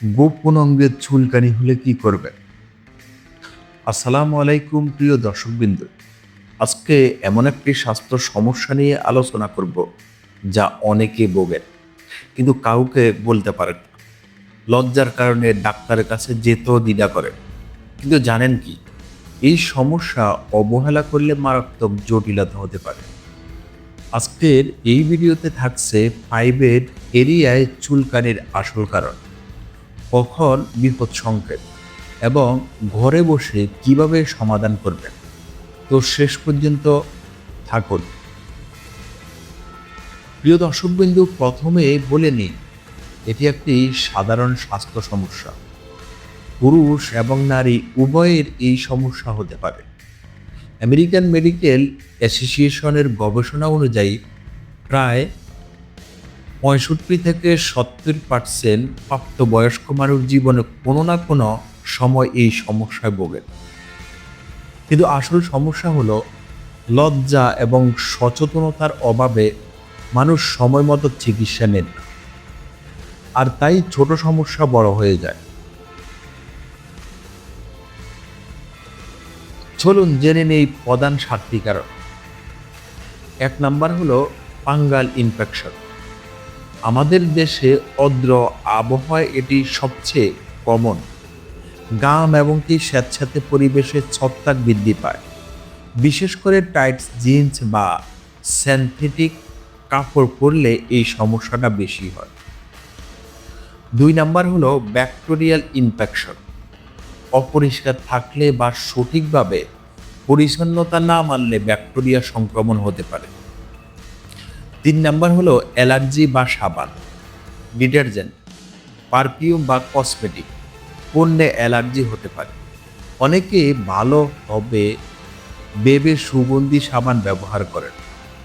গোপন অঙ্গের চুলকানি হলে কি করবেন আসসালামু আলাইকুম প্রিয় দর্শকবৃন্দ। আজকে এমন একটি স্বাস্থ্য সমস্যা নিয়ে আলোচনা করব, যা অনেকে ভোগেন, কিন্তু কাউকে বলতে পারেন না। লজ্জার কারণে ডাক্তারের কাছে যেতেও দ্বিধা করেন। কিন্তু জানেন কি, এই সমস্যা অবহেলা করলে মারাত্মক জটিলতা হতে পারে। আজকের এই ভিডিওতে থাকছে ফাইভের এরিয়ায় চুলকানির আসল কারণ। কখন বিপদ সংকেত এবং ঘরে বসে কীভাবে সমাধান করবেন? তো শেষ পর্যন্ত থাকুন। প্রিয় দর্শকবিন্দু, প্রথমে বলে নিই, এটি একটি সাধারণ স্বাস্থ্য সমস্যা। পুরুষ এবং নারী উভয়ের এই সমস্যা হতে পারে। আমেরিকান মেডিকেল অ্যাসোসিয়েশনের গবেষণা অনুযায়ী প্রায় পঁয়ষট্টি থেকে সত্তর পার্সেন্ট প্রাপ্তবয়স্ক মানুষ জীবনে কোনো না কোনো সময় এই সমস্যায় ভোগেন কিন্তু আসল সমস্যা হলো লজ্জা এবং সচেতনতার অভাবে মানুষ সময় মতো চিকিৎসা নেন আর তাই ছোট সমস্যা বড় হয়ে যায়। চলুন জেনে নেই প্রধান সাতটি কারণ এক নাম্বার হলো পাঙ্গাল ইনফেকশন। আমাদের দেশে অদ্র আবহাওয়ায় এটি সবচেয়ে কমন। গাম এবং কি স্যাঁতস্যাঁতে পরিবেশে ছত্রাক বৃদ্ধি পায়। বিশেষ করে টাইটস জিন্স বা স্যান্থেটিক কাপড় পরলে এই সমস্যাটা বেশি হয়। দুই নাম্বার হলো ব্যাকটেরিয়াল ইনফেকশন। অপরিষ্কার থাকলে বা সঠিকভাবে পরিচ্ছন্নতা না মানলে ব্যাকটেরিয়া সংক্রমণ হতে পারে। তিন নাম্বার হলো অ্যালার্জি বা সাবান, ডিটারজেন্ট, পারফিউম বা কসমেটিক, পণ্যে অ্যালার্জি হতে পারে। অনেকে ভালো হবে বেবে সুগন্ধি সাবান ব্যবহার করেন,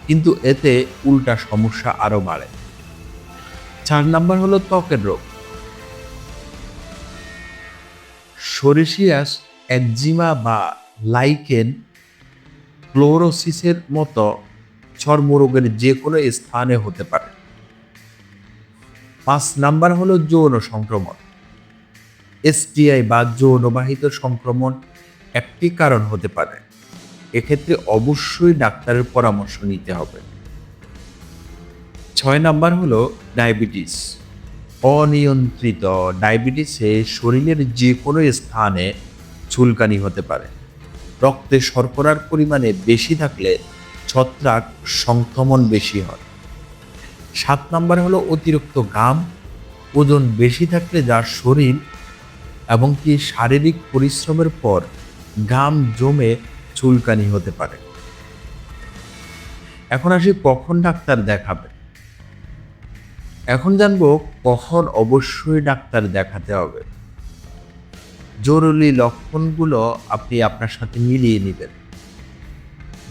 কিন্তু এতে উল্টা সমস্যা আরও বাড়ে। চার নাম্বার হলো ত্বকের রোগ। সরিসিয়াস একজিমা বা লাইকেন ক্লোরোসিসের মতো চর্মরোগের যে কোনো স্থানে হতে পারে। পাঁচ নাম্বার হলো যৌন সংক্রমণ। এসটিআই বা যৌনবাহিত সংক্রমণ একটি কারণ হতে পারে। এক্ষেত্রে অবশ্যই ডাক্তারের পরামর্শ নিতে হবে। ছয় নাম্বার হলো ডায়াবেটিস। অনিয়ন্ত্রিত ডায়াবেটিসে শরীরের যে কোনো স্থানে চুলকানি হতে পারে। রক্তে শর্করার পরিমাণে বেশি থাকলে ছত্রাক সংক্রমণ বেশি হয়। সাত নাম্বার হলো অতিরিক্ত গাম ওজন বেশি থাকলে যার শরীর এবং কি শারীরিক পরিশ্রমের পর ঘাম জমে চুলকানি হতে পারে। এখন আসি কখন ডাক্তার দেখাবে। এখন জানব কখন অবশ্যই ডাক্তার দেখাতে হবে। জরুরি লক্ষণগুলো আপনি আপনার সাথে মিলিয়ে নেবেন।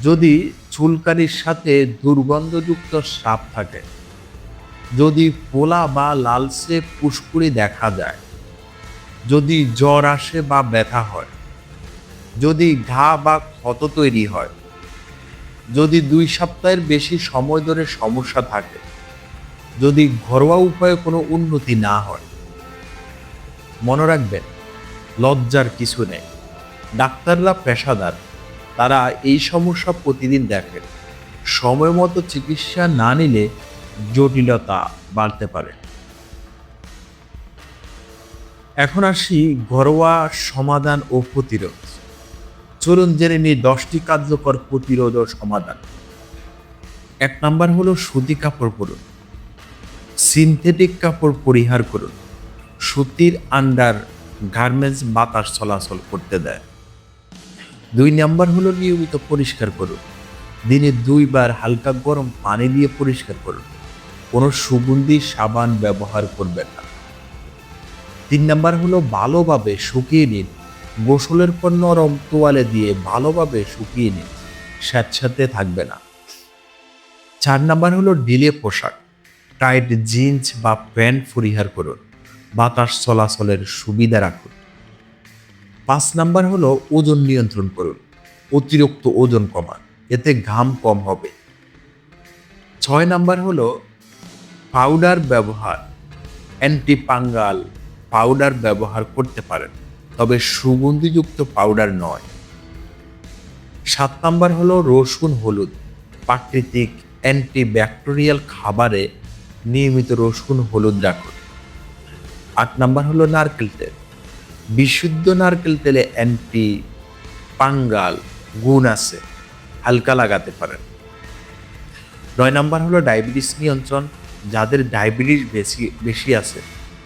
যদি চুলকানির সাথে দুর্গন্ধযুক্ত সাপ থাকে। যদি পোলা বা লালচে পুষ্কুড়ি দেখা যায়, যদি জ্বর আসে বা ব্যথা হয়, যদি ঘা বা ক্ষত তৈরি হয়, যদি দুই সপ্তাহের বেশি সময় ধরে সমস্যা থাকে, যদি ঘরোয়া উপায়ে কোনো উন্নতি না হয়, মনে রাখবেন, লজ্জার কিছু নেই। ডাক্তাররা পেশাদার। তারা এই সমস্যা প্রতিদিন দেখেন। সময় মতো চিকিৎসা না নিলে জটিলতা বাড়তে পারে। এখন আসি ঘরোয়া সমাধান ও প্রতিরোধ। চলুন জেনে নিই দশটি কার্যকর প্রতিরোধ ও সমাধান। এক নাম্বার হলো সুতি কাপড় পরুন। সিনথেটিক কাপড় পরিহার করুন। সুতির আন্ডার গার্মেন্টস বাতাস চলাচল করতে দেয়। দুই নাম্বার হলো নিয়মিত পরিষ্কার করুন। দিনে দুইবার হালকা গরম পানি দিয়ে পরিষ্কার করুন। কোনো সুগন্ধি সাবান ব্যবহার করবেন না। তিন নাম্বার হলো ভালোভাবে শুকিয়ে নিন। গোসলের পর নরম তোয়ালে দিয়ে ভালোভাবে শুকিয়ে নিন। স্যাঁতস্যাঁতে থাকবে না। চার নাম্বার হলো ঢিলে পোশাক। টাইট জিন্স বা প্যান্ট পরিহার করুন। বাতাস চলাচলের সুবিধা রাখুন। পাঁচ নাম্বার হলো ওজন নিয়ন্ত্রণ করুন। অতিরিক্ত ওজন কমান, এতে ঘাম কম হবে। ছয় নাম্বার হলো পাউডার ব্যবহার। অ্যান্টিপাঙ্গাল পাউডার ব্যবহার করতে পারেন, তবে সুগন্ধিযুক্ত পাউডার নয়। সাত নাম্বার হলো রসুন, হলুদ, প্রাকৃতিক অ্যান্টিব্যাকটেরিয়াল খাবারে নিয়মিত রসুন, হলুদ রাখুন। আট নাম্বার হলো নারকেল তেল। বিশুদ্ধ নারকেল তেলে অ্যান্টি পাঙ্গাল, গুণ আছে, হালকা লাগাতে পারেন। নয় নাম্বার হলো ডায়াবেটিস নিয়ন্ত্রণ। যাদের ডায়াবেটিস বেশি বেশি আছে,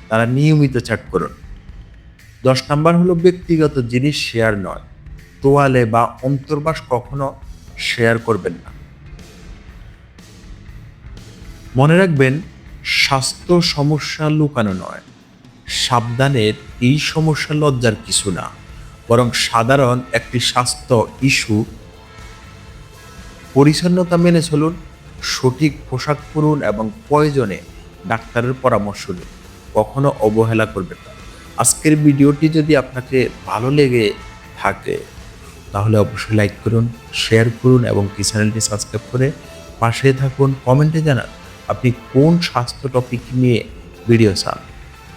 তারা নিয়মিত চ্যাট করুন। দশ নাম্বার হলো ব্যক্তিগত জিনিস শেয়ার নয়। তোয়ালে বা অন্তর্বাস কখনো শেয়ার করবেন না। মনে রাখবেন, স্বাস্থ্য সমস্যা লুকানো নয়। সাবধানের এই সমস্যা লজ্জার কিছু না, বরং সাধারণ একটি স্বাস্থ্য ইস্যু। পরিচ্ছন্নতা মেনে চলুন, সঠিক পোশাক পরুন এবং প্রয়োজনে ডাক্তারের পরামর্শ নিন, কখনো অবহেলা করবেন না। আজকের ভিডিওটি যদি আপনাকে ভালো লেগে থাকে, তাহলে অবশ্যই লাইক করুন, শেয়ার করুন এবং কি চ্যানেলটি সাবস্ক্রাইব করে পাশে থাকুন, কমেন্টে জানান, আপনি কোন স্বাস্থ্য টপিক নিয়ে ভিডিও চান।